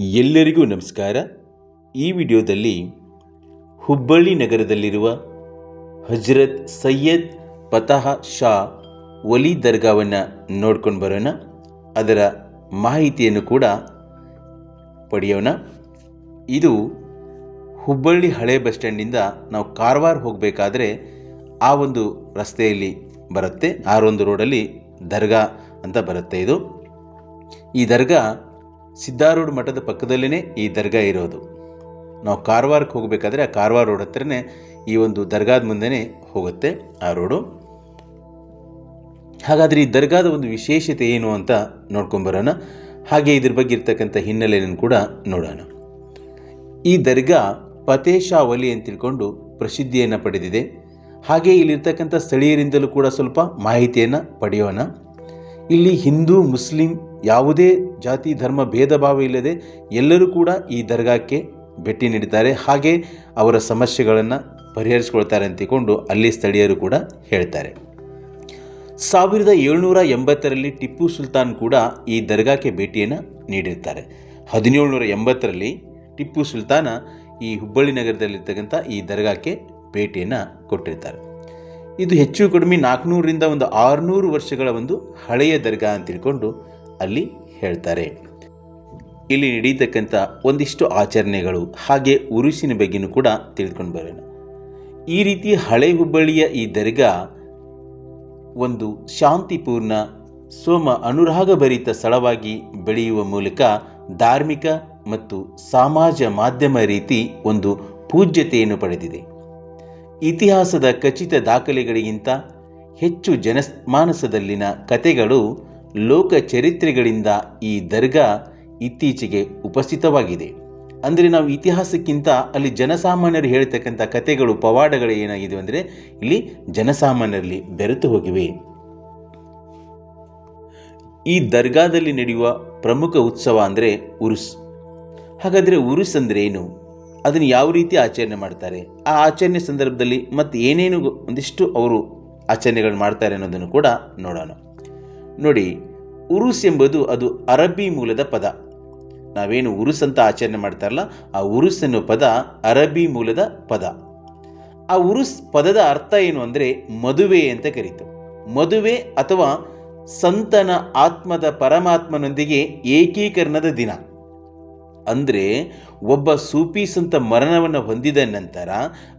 ಎಲ್ಲರಿಗೂ ನಮಸ್ಕಾರ. ಈ ವಿಡಿಯೋದಲ್ಲಿ ಹುಬ್ಬಳ್ಳಿ ನಗರದಲ್ಲಿರುವ ಹಜರತ್ ಸೈಯದ್ ಫತಹ ಶಾ ಒಲಿ ದರ್ಗಾವನ್ನು ನೋಡ್ಕೊಂಡು ಬರೋಣ. ಅದರ ಮಾಹಿತಿಯನ್ನು ಕೂಡ ಪಡೆಯೋಣ. ಇದು ಹುಬ್ಬಳ್ಳಿ ಹಳೆ ಬಸ್ ಸ್ಟ್ಯಾಂಡಿಂದ ನಾವು ಕಾರವಾರ ಹೋಗಬೇಕಾದ್ರೆ ಆ ಒಂದು ರಸ್ತೆಯಲ್ಲಿ ಬರುತ್ತೆ. ಆರೊಂದು ರೋಡಲ್ಲಿ ದರ್ಗಾ ಅಂತ ಬರುತ್ತೆ ಇದು. ಈ ದರ್ಗಾ ಸಿದ್ದಾರೂಢ ಮಠದ ಪಕ್ಕದಲ್ಲೇ ಈ ದರ್ಗಾ ಇರೋದು. ನಾವು ಕಾರವಾರಕ್ಕೆ ಹೋಗಬೇಕಾದ್ರೆ ಆ ಕಾರವಾರ ರೋಡ್ ಹತ್ರನೇ ಈ ಒಂದು ದರ್ಗಾದ ಮುಂದೆನೇ ಹೋಗುತ್ತೆ ಆ ರೋಡು. ಹಾಗಾದರೆ ಈ ದರ್ಗಾದ ಒಂದು ವಿಶೇಷತೆ ಏನು ಅಂತ ನೋಡ್ಕೊಂಬರೋಣ. ಹಾಗೆ ಇದ್ರ ಬಗ್ಗೆ ಇರ್ತಕ್ಕಂಥ ಹಿನ್ನೆಲೆಯನ್ನು ಕೂಡ ನೋಡೋಣ. ಈ ದರ್ಗಾ ಫತೇಶಾ ವಲಿ ಅಂತ ತಿಳ್ಕೊಂಡು ಪ್ರಸಿದ್ಧಿಯನ್ನು ಪಡೆದಿದೆ. ಹಾಗೆ ಇಲ್ಲಿರ್ತಕ್ಕಂಥ ಸ್ಥಳೀಯರಿಂದಲೂ ಕೂಡ ಸ್ವಲ್ಪ ಮಾಹಿತಿಯನ್ನು ಪಡೆಯೋಣ. ಇಲ್ಲಿ ಹಿಂದೂ, ಮುಸ್ಲಿಂ ಯಾವುದೇ ಜಾತಿ, ಧರ್ಮ, ಭೇದ, ಭಾವ ಇಲ್ಲದೆ ಎಲ್ಲರೂ ಕೂಡ ಈ ದರ್ಗಾಕ್ಕೆ ಭೇಟಿ ನೀಡುತ್ತಾರೆ ಹಾಗೆ ಅವರ ಸಮಸ್ಯೆಗಳನ್ನು ಪರಿಹರಿಸಿಕೊಳ್ತಾರೆ ಅಂತಿಕೊಂಡು ಅಲ್ಲಿ ಸ್ಥಳೀಯರು ಕೂಡ ಹೇಳ್ತಾರೆ. ಸಾವಿರದ ಏಳ್ನೂರ ಎಂಬತ್ತರಲ್ಲಿ ಟಿಪ್ಪು ಸುಲ್ತಾನ್ ಕೂಡ ಈ ದರ್ಗಾಕ್ಕೆ ಭೇಟಿಯನ್ನು ನೀಡಿರ್ತಾರೆ. ಹದಿನೇಳುನೂರ ಎಂಬತ್ತರಲ್ಲಿ ಟಿಪ್ಪು ಸುಲ್ತಾನ ಈ ಹುಬ್ಬಳ್ಳಿ ನಗರದಲ್ಲಿರ್ತಕ್ಕಂಥ ಈ ದರ್ಗಾಕ್ಕೆ ಭೇಟಿಯನ್ನು ಕೊಟ್ಟಿರ್ತಾರೆ. ಇದು ಹೆಚ್ಚು ಕಡಿಮೆ ನಾಲ್ಕುನೂರರಿಂದ ಒಂದು ಆರುನೂರು ವರ್ಷಗಳ ಒಂದು ಹಳೆಯ ದರ್ಗಾ ಅಂತ ತಿಳ್ಕೊಂಡು ಅಲ್ಲಿ ಹೇಳ್ತಾರೆ. ಇಲ್ಲಿ ನಡೀತಕ್ಕಂಥ ಒಂದಿಷ್ಟು ಆಚರಣೆಗಳು ಹಾಗೆ ಉರುಸಿನ ಬಗ್ಗೆನೂ ಕೂಡ ತಿಳ್ಕೊಂಡು ಬರೋಣ. ಈ ರೀತಿ ಹಳೆ ಹುಬ್ಬಳ್ಳಿಯ ಈ ದರ್ಗಾ ಒಂದು ಶಾಂತಿಪೂರ್ಣ, ಸೋಮ ಅನುರಾಗಭರಿತ ಸ್ಥಳವಾಗಿ ಬೆಳೆಯುವ ಮೂಲಕ ಧಾರ್ಮಿಕ ಮತ್ತು ಸಮಾಜ ಮಾಧ್ಯಮ ರೀತಿ ಒಂದು ಪೂಜ್ಯತೆಯನ್ನು ಪಡೆದಿದೆ. ಇತಿಹಾಸದ ಖಚಿತ ದಾಖಲೆಗಳಿಗಿಂತ ಹೆಚ್ಚು ಜನಮಾನಸದಲ್ಲಿನ ಕಥೆಗಳು ಲೋಕ ಚರಿತ್ರೆಗಳಿಂದ ಈ ದರ್ಗಾ ಇತ್ತೀಚೆಗೆ ಉಪಸ್ಥಿತವಾಗಿದೆ. ಅಂದರೆ ನಾವು ಇತಿಹಾಸಕ್ಕಿಂತ ಅಲ್ಲಿ ಜನಸಾಮಾನ್ಯರು ಹೇಳ್ತಕ್ಕಂಥ ಕಥೆಗಳು, ಪವಾಡಗಳು ಏನಾಗಿದೆ ಅಂದರೆ ಇಲ್ಲಿ ಜನಸಾಮಾನ್ಯರಲ್ಲಿ ಬೆರೆತು ಹೋಗಿವೆ. ಈ ದರ್ಗಾದಲ್ಲಿ ನಡೆಯುವ ಪ್ರಮುಖ ಉತ್ಸವ ಅಂದರೆ ಉರುಸ್. ಹಾಗಾದರೆ ಉರುಸ್ ಅಂದರೆ ಏನು? ಅದನ್ನು ಯಾವ ರೀತಿ ಆಚರಣೆ ಮಾಡ್ತಾರೆ? ಆ ಆಚರಣೆ ಸಂದರ್ಭದಲ್ಲಿ ಮತ್ತು ಏನೇನು ಒಂದಿಷ್ಟು ಅವರು ಆಚರಣೆಗಳು ಮಾಡ್ತಾರೆ ಅನ್ನೋದನ್ನು ಕೂಡ ನೋಡೋಣ. ನೋಡಿ ಉರುಸ್ ಎಂಬುದು ಅದು ಅರಬ್ಬಿ ಮೂಲದ ಪದ. ನಾವೇನು ಉರುಸ್ ಅಂತ ಆಚರಣೆ ಮಾಡ್ತಾರಲ್ಲ, ಆ ಉರುಸ್ ಅನ್ನೋ ಪದ ಅರಬ್ಬಿ ಮೂಲದ ಪದ. ಆ ಉರುಸ್ ಪದದ ಅರ್ಥ ಏನು ಅಂದರೆ ಮದುವೆ ಅಂತ ಕರೀತು. ಮದುವೆ ಅಥವಾ ಸಂತನ ಆತ್ಮದ ಪರಮಾತ್ಮನೊಂದಿಗೆ ಏಕೀಕರಣದ ದಿನ. ಅಂದರೆ ಒಬ್ಬ ಸೂಫಿ ಸಂತ ಮರಣವನ್ನು ಹೊಂದಿದ ನಂತರ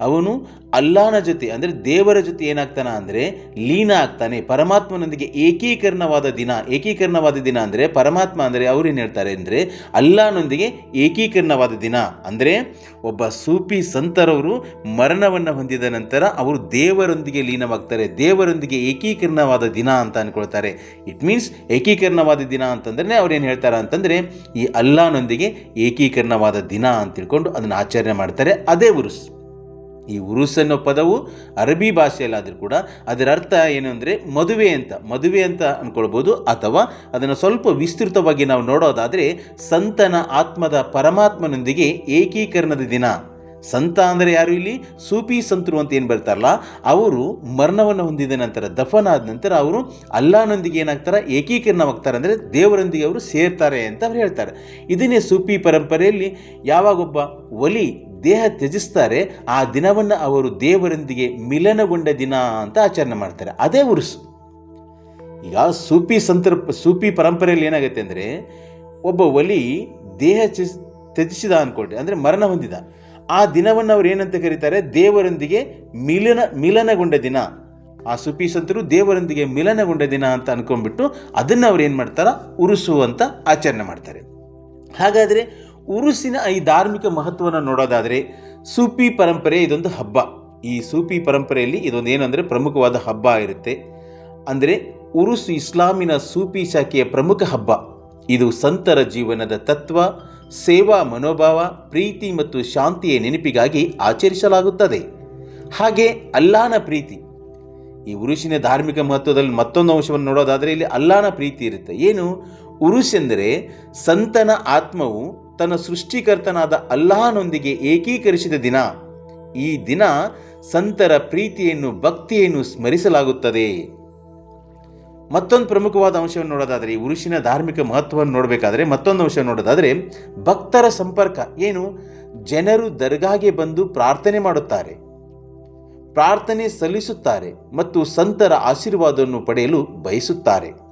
ಅವನು ಅಲ್ಲಾನ ಜೊತೆ, ಅಂದರೆ ದೇವರ ಜೊತೆ ಏನಾಗ್ತಾನೆ ಅಂದರೆ ಲೀನ ಆಗ್ತಾನೆ. ಪರಮಾತ್ಮನೊಂದಿಗೆ ಏಕೀಕರಣವಾದ ದಿನ ಏಕೀಕರಣವಾದ ದಿನ ಅಂದರೆ ಪರಮಾತ್ಮ ಅಂದರೆ ಏನು ಹೇಳ್ತಾರೆ ಅಂದರೆ ಅಲ್ಲಾನೊಂದಿಗೆ ಏಕೀಕರಣವಾದ ದಿನ ಅಂದರೆ ಒಬ್ಬ ಸೂಫಿ ಸಂತರವರು ಮರಣವನ್ನು ಹೊಂದಿದ ನಂತರ ಅವರು ದೇವರೊಂದಿಗೆ ಲೀನವಾಗ್ತಾರೆ. ದೇವರೊಂದಿಗೆ ಏಕೀಕರಣವಾದ ದಿನ ಅಂತ ಅಂದ್ಕೊಳ್ತಾರೆ ಇಟ್ ಮೀನ್ಸ್ ಏಕೀಕರಣವಾದ ದಿನ ಅಂತಂದ್ರೆ ಏನು ಹೇಳ್ತಾರೆ ಅಂತಂದರೆ ಈ ಅಲ್ಲಾನೊಂದಿಗೆ ಏಕೀಕರಣವಾದ ದಿನ ಅಂತ ತಿಳ್ಕೊಂಡು ಅದನ್ನು ಆಚರಣೆ ಮಾಡ್ತಾರೆ. ಅದೇ ಉರುಸ್. ಈ ಉರುಸ್ ಅನ್ನೋ ಪದವು ಅರಬಿ ಭಾಷೆಯಲ್ಲಾದರೂ ಕೂಡ ಅದರ ಅರ್ಥ ಏನು ಅಂದರೆ ಮದುವೆ ಅಂತ. ಮದುವೆ ಅಂತ ಅಂದ್ಕೊಳ್ಬೋದು ಅಥವಾ ಅದನ್ನು ಸ್ವಲ್ಪ ವಿಸ್ತೃತವಾಗಿ ನಾವು ನೋಡೋದಾದರೆ ಸಂತನ ಆತ್ಮದ ಪರಮಾತ್ಮನೊಂದಿಗೆ ಏಕೀಕರಣದ ದಿನ. ಸಂತ ಅಂದರೆ ಯಾರು ಇಲ್ಲಿ? ಸೂಫಿ ಸಂತರು ಅಂತ ಏನು ಬರ್ತಾರಲ್ಲ, ಅವರು ಮರಣವನ್ನು ಹೊಂದಿದ ನಂತರ ದಫನ ಆದ ನಂತರ ಅವರು ಅಲ್ಲಾನೊಂದಿಗೆ ಏನಾಗ್ತಾರೆ? ಏಕೀಕರಣವಾಗ್ತಾರೆ ಅಂದರೆ ದೇವರೊಂದಿಗೆ ಅವರು ಸೇರ್ತಾರೆ ಅಂತ ಅವ್ರು ಹೇಳ್ತಾರೆ. ಇದನ್ನೇ ಸೂಫಿ ಪರಂಪರೆಯಲ್ಲಿ ಯಾವಾಗೊಬ್ಬ ಒಲಿ ದೇಹ ತ್ಯಜಿಸ್ತಾರೆ, ಆ ದಿನವನ್ನು ಅವರು ದೇವರೊಂದಿಗೆ ಮಿಲನಗೊಂಡ ದಿನ ಅಂತ ಆಚರಣೆ ಮಾಡ್ತಾರೆ. ಅದೇ ಉರುಸು. ಈಗ ಸೂಫಿ ಸಂತರ, ಸೂಫಿ ಪರಂಪರೆಯಲ್ಲಿ ಏನಾಗುತ್ತೆ ಅಂದರೆ, ಒಬ್ಬ ಒಲಿ ದೇಹ ತ್ಯಜ್- ತ್ಯಜಿಸಿದ ಅಂದ್ಕೊಂಡ್ರೆ ಅಂದರೆ ಮರಣ ಹೊಂದಿದ. ಆ ದಿನವನ್ನು ಅವ್ರು ಏನಂತ ಕರೀತಾರೆ? ದೇವರೊಂದಿಗೆ ಮಿಲನ, ಮಿಲನಗೊಂಡ ದಿನ. ಆ ಸೂಫಿ ಸಂತರು ದೇವರೊಂದಿಗೆ ಮಿಲನಗೊಂಡ ದಿನ ಅಂತ ಅನ್ಕೊಂಡ್ಬಿಟ್ಟು ಅದನ್ನು ಅವ್ರು ಏನು ಮಾಡ್ತಾರೆ? ಉರುಸು ಅಂತ ಆಚರಣೆ ಮಾಡ್ತಾರೆ. ಹಾಗಾದರೆ ಉರುಸಿನ ಈ ಧಾರ್ಮಿಕ ಮಹತ್ವವನ್ನು ನೋಡೋದಾದರೆ ಸೂಫಿ ಪರಂಪರೆ ಇದೊಂದು ಹಬ್ಬ. ಈ ಸೂಫಿ ಪರಂಪರೆಯಲ್ಲಿ ಇದೊಂದು ಏನು ಪ್ರಮುಖವಾದ ಹಬ್ಬ ಇರುತ್ತೆ. ಅಂದರೆ ಉರುಸು ಇಸ್ಲಾಮಿನ ಸೂಫಿ ಶಾಖೆಯ ಪ್ರಮುಖ ಹಬ್ಬ. ಇದು ಸಂತರ ಜೀವನದ ತತ್ವ ಸೇವಾ ಮನೋಭಾವ, ಪ್ರೀತಿ ಮತ್ತು ಶಾಂತಿಯ ನೆನಪಿಗಾಗಿ ಆಚರಿಸಲಾಗುತ್ತದೆ. ಹಾಗೆ ಅಲ್ಲಾನ ಪ್ರೀತಿ. ಈ ಉರುಷಿನ ಧಾರ್ಮಿಕ ಮಹತ್ವದಲ್ಲಿ ಮತ್ತೊಂದು ಅಂಶವನ್ನು ನೋಡೋದಾದರೆ ಇಲ್ಲಿ ಅಲ್ಲಾನ ಪ್ರೀತಿ ಇರುತ್ತೆ. ಏನು? ಉರುಷ್ ಎಂದರೆ ಸಂತನ ಆತ್ಮವು ತನ್ನ ಸೃಷ್ಟಿಕರ್ತನಾದ ಅಲ್ಲಾಹನೊಂದಿಗೆ ಏಕೀಕರಿಸಿದ ದಿನ. ಈ ದಿನ ಸಂತರ ಪ್ರೀತಿಯನ್ನು, ಭಕ್ತಿಯನ್ನು ಸ್ಮರಿಸಲಾಗುತ್ತದೆ. ಮತ್ತೊಂದು ಪ್ರಮುಖವಾದ ಅಂಶವನ್ನು ನೋಡೋದಾದರೆ, ಈ ಉರುಸಿನ ಧಾರ್ಮಿಕ ಮಹತ್ವವನ್ನು ನೋಡಬೇಕಾದ್ರೆ, ಮತ್ತೊಂದು ಅಂಶ ನೋಡೋದಾದರೆ, ಭಕ್ತರ ಸಂಪರ್ಕ. ಏನು? ಜನರು ದರ್ಗಾಗೆ ಬಂದು ಪ್ರಾರ್ಥನೆ ಮಾಡುತ್ತಾರೆ. ಪ್ರಾರ್ಥನೆ ಸಲ್ಲಿಸುತ್ತಾರೆ ಮತ್ತು ಸಂತರ ಆಶೀರ್ವಾದವನ್ನು ಪಡೆಯಲು ಬಯಸುತ್ತಾರೆ.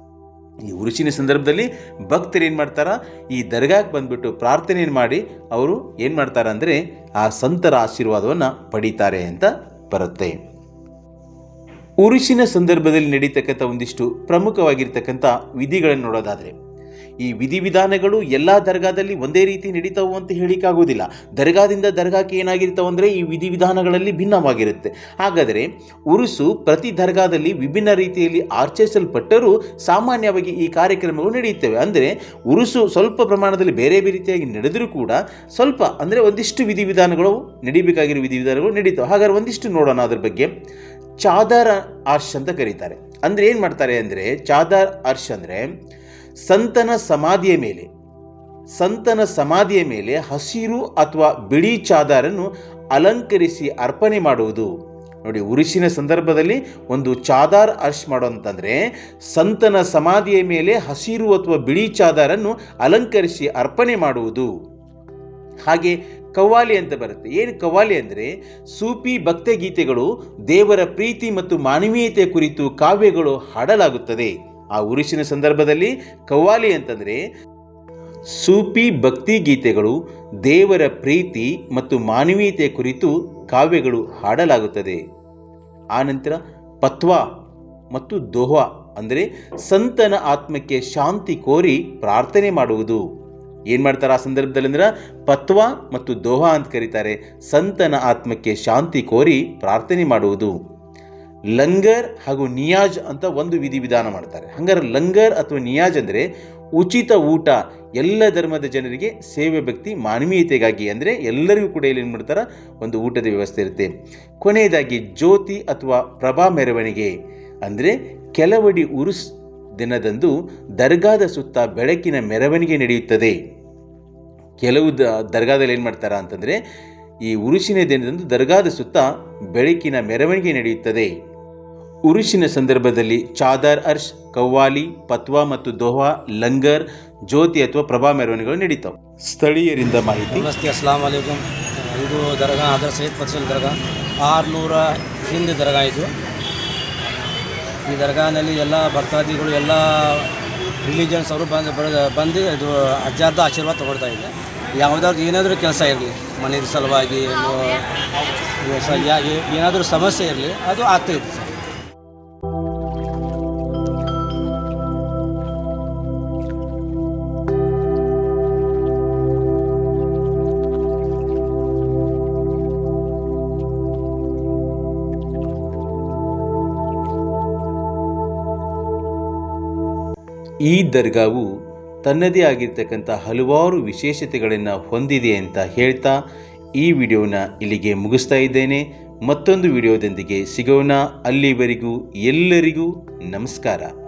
ಈ ಉರುಸಿನ ಸಂದರ್ಭದಲ್ಲಿ ಭಕ್ತರು ಏನು ಮಾಡ್ತಾರ? ಈ ದರ್ಗಾಕ್ಕೆ ಬಂದುಬಿಟ್ಟು ಪ್ರಾರ್ಥನೆಯನ್ನು ಮಾಡಿ ಅವರು ಏನು ಮಾಡ್ತಾರೆ ಅಂದರೆ ಆ ಸಂತರ ಆಶೀರ್ವಾದವನ್ನು ಪಡೀತಾರೆ ಅಂತ ಬರುತ್ತೆ. ಉರುಸಿನ ಸಂದರ್ಭದಲ್ಲಿ ನಡೀತಕ್ಕಂಥ ಒಂದಿಷ್ಟು ಪ್ರಮುಖವಾಗಿರ್ತಕ್ಕಂಥ ವಿಧಿಗಳನ್ನು ನೋಡೋದಾದರೆ, ಈ ವಿಧಿವಿಧಾನಗಳು ಎಲ್ಲ ದರ್ಗಾದಲ್ಲಿ ಒಂದೇ ರೀತಿ ನಡೀತಾವು ಅಂತ ಹೇಳಿಕ್ಕಾಗೋದಿಲ್ಲ ದರ್ಗಾದಿಂದ ದರ್ಗಾಕ್ಕೆ ಏನಾಗಿರ್ತಾವೆ ಅಂದರೆ ಈ ವಿಧಿವಿಧಾನಗಳಲ್ಲಿ ಭಿನ್ನವಾಗಿರುತ್ತೆ. ಹಾಗಾದರೆ ಉರುಸು ಪ್ರತಿ ದರ್ಗಾದಲ್ಲಿ ವಿಭಿನ್ನ ರೀತಿಯಲ್ಲಿ ಆಚರಿಸಲ್ಪಟ್ಟರೂ ಸಾಮಾನ್ಯವಾಗಿ ಈ ಕಾರ್ಯಕ್ರಮಗಳು ನಡೆಯುತ್ತವೆ ಅಂದರೆ ಉರುಸು ಸ್ವಲ್ಪ ಪ್ರಮಾಣದಲ್ಲಿ ಬೇರೆ ಬೇರೆ ರೀತಿಯಾಗಿ ನಡೆದರೂ ಕೂಡ ಸ್ವಲ್ಪ ಅಂದರೆ ಒಂದಿಷ್ಟು ವಿಧಿವಿಧಾನಗಳು, ನಡಿಬೇಕಾಗಿರೋ ವಿಧಿವಿಧಾನಗಳು ನಡೀತವೆ. ಹಾಗಾದ್ರೆ ಒಂದಿಷ್ಟು ನೋಡೋಣ ಅದ್ರ ಬಗ್ಗೆ. ಚಾದರ್ ಅರ್ಷ್ ಅಂತ ಕರೀತಾರೆ. ಅಂದರೆ ಏನು ಮಾಡ್ತಾರೆ ಅಂದರೆ, ಚಾದರ್ ಅರ್ಷ್ ಅಂದರೆ ಸಂತನ ಸಮಾಧಿಯ ಮೇಲೆ, ಸಂತನ ಸಮಾಧಿಯ ಮೇಲೆ ಹಸಿರು ಅಥವಾ ಬಿಳಿ ಚಾದರನ್ನು ಅಲಂಕರಿಸಿ ಅರ್ಪಣೆ ಮಾಡುವುದು. ನೋಡಿ, ಉರುಸಿನ ಸಂದರ್ಭದಲ್ಲಿ ಒಂದು ಚಾದಾರ್ ಅರ್ಶ್ ಮಾಡೋಂತಂದರೆ ಸಂತನ ಸಮಾಧಿಯ ಮೇಲೆ ಹಸಿರು ಅಥವಾ ಬಿಳಿ ಚಾದರನ್ನು ಅಲಂಕರಿಸಿ ಅರ್ಪಣೆ ಮಾಡುವುದು. ಹಾಗೆ ಕವ್ವಾಲಿ ಅಂತ ಬರುತ್ತೆ. ಏನು ಕವ್ವಾಲಿ ಅಂದರೆ ಸೂಫಿ ಭಕ್ತಗೀತೆಗಳು ದೇವರ ಪ್ರೀತಿ ಮತ್ತು ಮಾನವೀಯತೆ ಕುರಿತು ಕಾವ್ಯಗಳು ಹಾಡಲಾಗುತ್ತದೆ. ಆ ಉರುಸಿನ ಸಂದರ್ಭದಲ್ಲಿ ಕವ್ವಾಲಿ ಅಂತಂದರೆ ಸೂಫಿ ಭಕ್ತಿ ಗೀತೆಗಳು ದೇವರ ಪ್ರೀತಿ ಮತ್ತು ಮಾನವೀಯತೆ ಕುರಿತು ಕಾವ್ಯಗಳು ಹಾಡಲಾಗುತ್ತದೆ. ಆನಂತರ ಪತ್ವಾ ಮತ್ತು ದೋಹಾ ಅಂದರೆ ಸಂತನ ಆತ್ಮಕ್ಕೆ ಶಾಂತಿ ಕೋರಿ ಪ್ರಾರ್ಥನೆ ಮಾಡುವುದು. ಏನು ಮಾಡ್ತಾರೆ ಆ ಸಂದರ್ಭದಲ್ಲಿ ಅಂದ್ರೆ ಪತ್ವ ಮತ್ತು ದೋಹಾ ಅಂತ ಕರೀತಾರೆ. ಸಂತನ ಆತ್ಮಕ್ಕೆ ಶಾಂತಿ ಕೋರಿ ಪ್ರಾರ್ಥನೆ ಮಾಡುವುದು. ಲಂಗರ್ ಹಾಗೂ ನಿಯಾಜ್ ಅಂತ ಒಂದು ವಿಧಿವಿಧಾನ ಮಾಡ್ತಾರೆ. ಹಂಗಾರೆ ಲಂಗರ್ ಅಥವಾ ನಿಯಾಜ್ ಅಂದರೆ ಉಚಿತ ಊಟ. ಎಲ್ಲ ಧರ್ಮದ ಜನರಿಗೆ ಸೇವೆ ಭಕ್ತಿ, ಮಾನವೀಯತೆಗಾಗಿ ಅಂದರೆ ಎಲ್ಲರಿಗೂ ಕೂಡ ಇಲ್ಲಿ ಏನು ಮಾಡ್ತಾರೆ? ಒಂದು ಊಟದ ವ್ಯವಸ್ಥೆ ಇರುತ್ತೆ. ಕೊನೆಯದಾಗಿ ಜ್ಯೋತಿ ಅಥವಾ ಪ್ರಭಾ ಮೆರವಣಿಗೆ. ಅಂದರೆ ಕೆಲವಡಿ ಉರುಸ್ ದಿನದಂದು ದರ್ಗಾದ ಸುತ್ತ ಬೆಳಕಿನ ಮೆರವಣಿಗೆ ನಡೆಯುತ್ತದೆ. ಕೆಲವು ದ, ದರ್ಗಾದಲ್ಲಿ ಏನು ಮಾಡ್ತಾರೆ ಅಂತಂದರೆ ಈ ಉರುಸಿನ ದಿನದಂದು ದರ್ಗಾದ ಸುತ್ತ ಬೆಳಕಿನ ಮೆರವಣಿಗೆ ನಡೆಯುತ್ತದೆ. ಉರುಸಿನ ಸಂದರ್ಭದಲ್ಲಿ ಚಾದರ್ ಅರ್ಶ್, ಕವ್ವಾಲಿ, ಪತ್ವಾ ಮತ್ತು ದೋಹಾ, ಲಂಗರ್, ಜ್ಯೋತಿ ಅಥವಾ ಪ್ರಭಾ ಮೆರವಣಿಗೆಗಳು ನಡೀತಾವೆ. ಸ್ಥಳೀಯರಿಂದ ಮಾಹಿತಿ ನಮಸ್ತೆ, ಅಸ್ಲಾಂ ಅಲೈಕುಂ ಇದು ದರ್ಗಾ ಅದರ್ ದರ್ಗಾ. ಆರುನೂರ ಹಿಂದೆ ದರ್ಗಾ ಇದು. ಈ ದರ್ಗಾನಲ್ಲಿ ಎಲ್ಲ ಭಕ್ತಾದಿಗಳು, ಎಲ್ಲ ರಿಲಿಜನ್ಸ್ ಅವರು ಬಂದು ಬಂದು ಇದು ಅಜ್ಜಾರ್ದ ಆಶೀರ್ವಾದ ತಗೊಳ್ತಾ ಇದೆ. ಯಾವುದಾದ್ರು ಏನಾದರೂ ಕೆಲಸ ಇರಲಿ ಮನೆಯ ಸಲುವಾಗಿ ಏನಾದರೂ ಸಮಸ್ಯೆ ಇರಲಿ, ಅದು ಆಗ್ತಾಯಿದೆ ಈ ದರ್ಗಾವು ತನ್ನದೇ ಆಗಿರ್ತಕ್ಕಂಥ ಹಲವಾರು ವಿಶೇಷತೆಗಳನ್ನು ಹೊಂದಿದೆ ಅಂತ ಹೇಳ್ತಾ ಈ ವಿಡಿಯೋನ ಇಲ್ಲಿಗೆ ಮುಗಿಸ್ತಾ ಇದ್ದೇನೆ. ಮತ್ತೊಂದು ವಿಡಿಯೋದೊಂದಿಗೆ ಸಿಗೋಣ. ಅಲ್ಲಿವರೆಗೂ ಎಲ್ಲರಿಗೂ ನಮಸ್ಕಾರ.